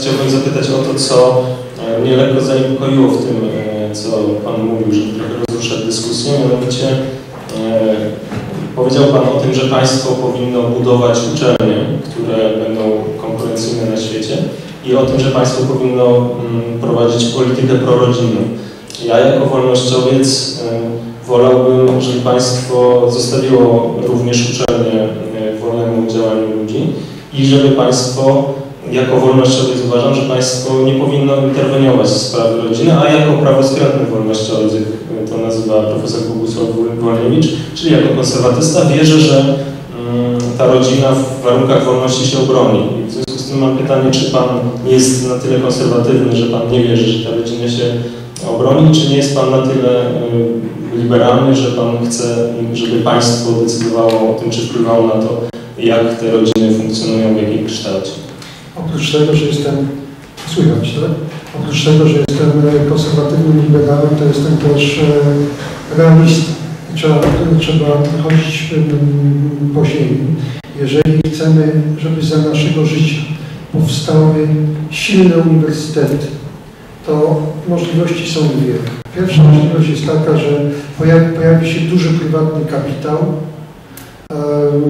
Chciałbym zapytać o to, co e, mnie lekko zaniepokoiło w tym, e, co Pan mówił, że trochę rozrusza dyskusję, mianowicie e, powiedział Pan o tym, że państwo powinno budować uczelnie, które będą konkurencyjne na świecie i o tym, że państwo powinno mm, prowadzić politykę prorodzinną. Ja jako wolnościowiec wolałbym, żeby państwo zostawiło również uczelnie wolnemu działaniu ludzi i żeby państwo jako wolnościowiec uważam, że państwo nie powinno interweniować w sprawy rodziny, a jako prawoskrętny wolnościowiec, to nazywa profesor Bogusław Wolniewicz, czyli jako konserwatysta, wierzę, że mm, ta rodzina w warunkach wolności się obroni. W związku z tym mam pytanie, czy pan jest na tyle konserwatywny, że pan nie wierzy, że ta rodzina się obroni, czy nie jest pan na tyle y, liberalny, że pan chce, żeby państwo decydowało o tym, czy wpływało na to, jak te rodziny funkcjonują, w jakim kształcie. Oprócz tego, że jestem, słychać, tak? Oprócz tego, że jestem e, konserwatywnym liberałem, to jestem też e, realistą. Trzeba, trzeba chodzić mm, po ziemi. Jeżeli chcemy, żeby za naszego życia powstały silne uniwersytety, to możliwości są dwie. Pierwsza możliwość jest taka, że pojawi, pojawi się duży prywatny kapitał,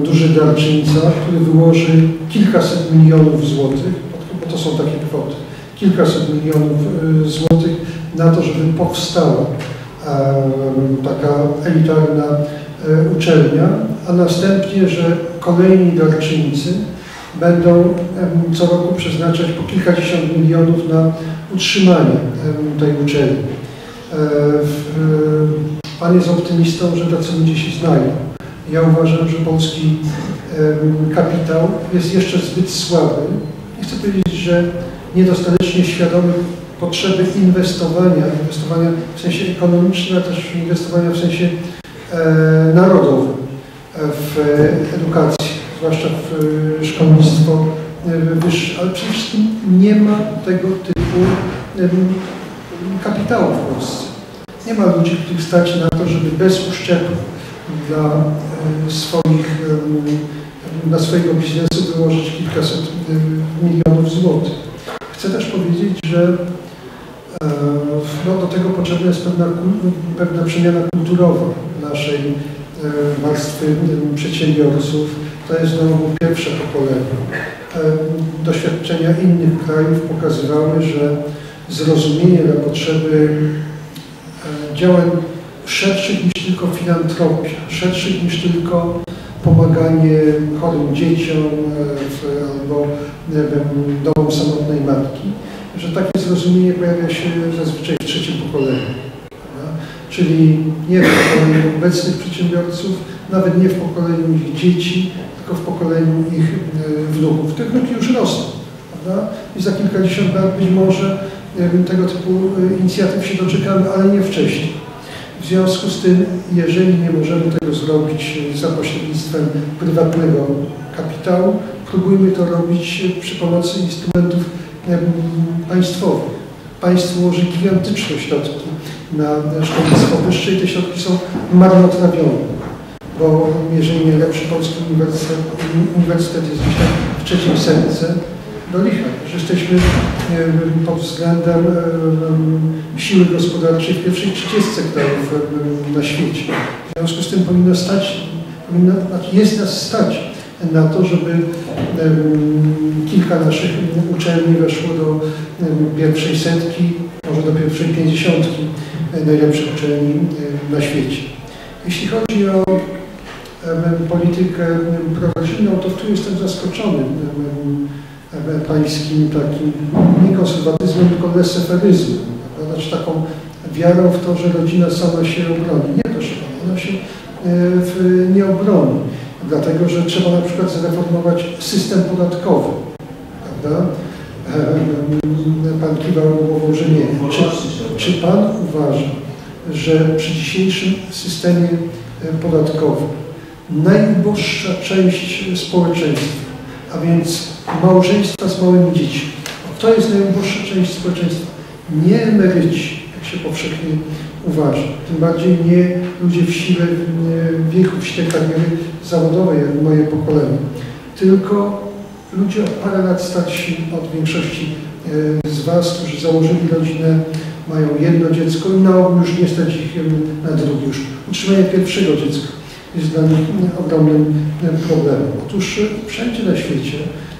duży darczyńca, który wyłoży kilkaset milionów złotych, bo to są takie kwoty, kilkaset milionów e, złotych na to, żeby powstała e, taka elitarna e, uczelnia, a następnie, że kolejni darczyńcy będą co roku przeznaczać po kilkadziesiąt milionów na utrzymanie tej uczelni. E, Pan jest optymistą, że tacy ludzie się znajdą. Ja uważam, że polski kapitał jest jeszcze zbyt słaby. Nie chcę powiedzieć, że niedostatecznie świadomy potrzeby inwestowania, inwestowania w sensie ekonomicznym, ale też inwestowania w sensie e, narodowym e, w edukację, zwłaszcza w e, szkolnictwo wyższe, ale przede wszystkim nie ma tego typu kapitału w Polsce. Nie ma ludzi, których stać na to, żeby bez uszczepu dla swoich, swojego biznesu wyłożyć kilkaset milionów złotych. Chcę też powiedzieć, że no, do tego potrzebna jest pewna, pewna przemiana kulturowa naszej warstwy przedsiębiorców. To jest znowu pierwsze pokolenie. Doświadczenia innych krajów pokazywały, że zrozumienie dla potrzeby działań szerszych niż tylko filantropia, szerszych niż tylko pomaganie chorym dzieciom e, w, albo wiem, domom samotnej matki, że takie zrozumienie pojawia się zazwyczaj w trzecim pokoleniu. prawda? Czyli nie w pokoleniu obecnych przedsiębiorców, nawet nie w pokoleniu ich dzieci, tylko w pokoleniu ich e, wnuków. Te wnuki już rosną. Prawda? I za kilkadziesiąt lat być może tego typu e, inicjatyw się doczekamy, ale nie wcześniej. W związku z tym, jeżeli nie możemy tego zrobić za pośrednictwem prywatnego kapitału, próbujmy to robić przy pomocy instrumentów państwowych. Państwo łoży gigantyczne środki na szkolnictwo wyższe i te środki są marnotrawione bo jeżeli nie lepszy polski uniwersytet, uniwersytet jest w trzecim serce, do licha, że jesteśmy e, pod względem e, siły gospodarczej w pierwszej trzydziestce krajów e, na świecie. W związku z tym powinno stać, powinno, jest nas stać na to, żeby kilka naszych uczelni weszło do pierwszej setki, może do pierwszej pięćdziesiątki e, najlepszych uczelni e, na świecie. Jeśli chodzi o politykę prorodzinną, to tu jestem zaskoczony pańskim takim nie konserwatyzmem, tylko leseferyzmem. Znaczy taką wiarą w to, że rodzina sama się obroni. Nie, proszę pana, ona się e, w, nie obroni. Dlatego, że trzeba na przykład zreformować system podatkowy. Prawda? Em, Pan kiwał głową, że nie. Czy, czy Pan uważa, że przy dzisiejszym systemie e, podatkowym najuboższa część społeczeństwa, a więc małżeństwa z małymi dziećmi, to jest najuboższa część społeczeństwa. Nie emeryci, jak się powszechnie uważa, tym bardziej nie ludzie w sile e, wieku, w sile kariery zawodowej, jak moje pokolenie, tylko ludzie o parę lat starsi od większości e, z Was, którzy założyli rodzinę, mają jedno dziecko i na ogół już nie stać ich na drugie. Już utrzymanie pierwszego dziecka jest dla nich ogromnym em, problemem. Otóż e, wszędzie na świecie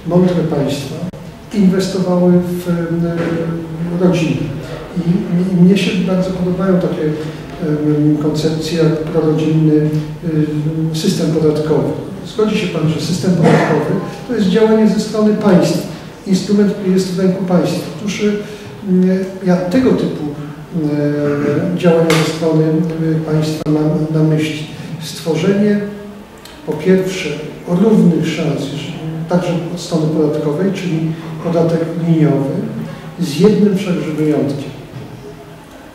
mądre państwa inwestowały w em, rodziny. I, mnie się bardzo podobają takie koncepcje jak prorodzinny em, system podatkowy. Zgodzi się Pan, że system podatkowy to jest działanie ze strony państwa, instrument, który jest w ręku państwa. Otóż ja tego typu działania ze strony państwa mam na myśli. Stworzenie po pierwsze równych szans, także od strony podatkowej, czyli podatek liniowy, z jednym wszakże wyjątkiem.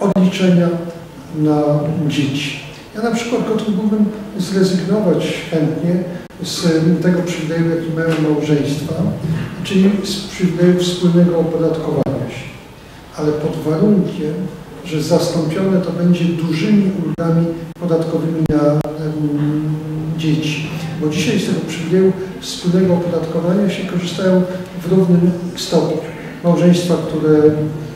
Odliczenia na dzieci. Ja na przykład gotowałbym zrezygnować chętnie z tego przywileju, jaki mają małżeństwa, czyli z przywileju wspólnego opodatkowania się. Ale pod warunkiem, że zastąpione to będzie dużymi ulgami podatkowymi na em, dzieci. Bo dzisiaj z tego przywileju wspólnego opodatkowania się korzystają w równym stopniu. Małżeństwa, które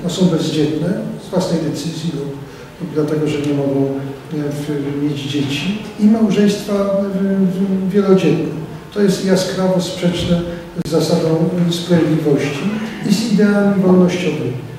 no, są bezdzietne z własnej decyzji lub, lub dlatego, że nie mogą e, mieć dzieci i małżeństwa w, w, wielodzietne. To jest jaskrawo sprzeczne z zasadą sprawiedliwości i z ideami wolnościowymi.